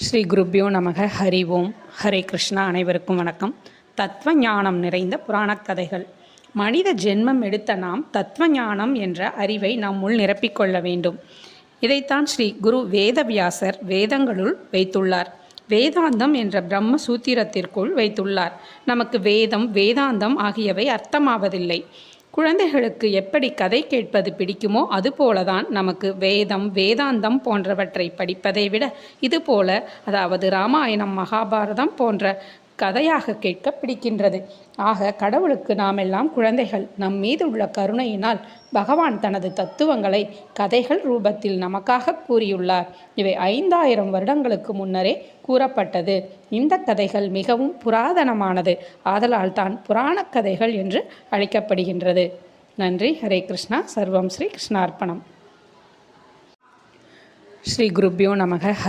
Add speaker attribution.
Speaker 1: ஸ்ரீ குருப்யோ நமக ஹரி ஓம். ஹரே கிருஷ்ணா அனைவருக்கும் வணக்கம். தத்துவ ஞானம் நிறைந்த புராணக் கதைகள். மனித ஜென்மம் எடுத்த நாம் தத்துவ ஞானம் என்ற அறிவை நம்முள் நிரப்பிக்கொள்ள வேண்டும். இதைத்தான் ஸ்ரீ குரு வேதவியாசர் வேதங்களுள் வைத்துள்ளார். வேதாந்தம் என்ற பிரம்ம சூத்திரத்திற்குள் வைத்துள்ளார். நமக்கு வேதம் வேதாந்தம் ஆகியவை அர்த்தமாவதில்லை. குழந்தைகளுக்கு எப்படி கதை கேட்பது பிடிக்குமோ அதுபோலதான் நமக்கு வேதம் வேதாந்தம் போன்றவற்றை படிப்பதை விட இதுபோல அதாவது ராமாயணம் மகாபாரதம் போன்ற கதையாக கேட்க பிடிக்கின்றது. ஆக கடவுளுக்கு நாம் எல்லாம் குழந்தைகள். நம் மீது உள்ள கருணையினால் பகவான் தனது தத்துவங்களை கதைகள் ரூபத்தில் நமக்காக கூறியுள்ளார். இவை ஐந்தாயிரம் வருடங்களுக்கு முன்னரே கூறப்பட்டது. இந்த கதைகள் மிகவும் புராதனமானது. ஆதலால் தான் புராணக் கதைகள் என்று அழைக்கப்படுகின்றது. நன்றி. ஹரே கிருஷ்ணா. சர்வம் ஸ்ரீ கிருஷ்ணார்ப்பணம். ஸ்ரீ குருப்பியோ நமக.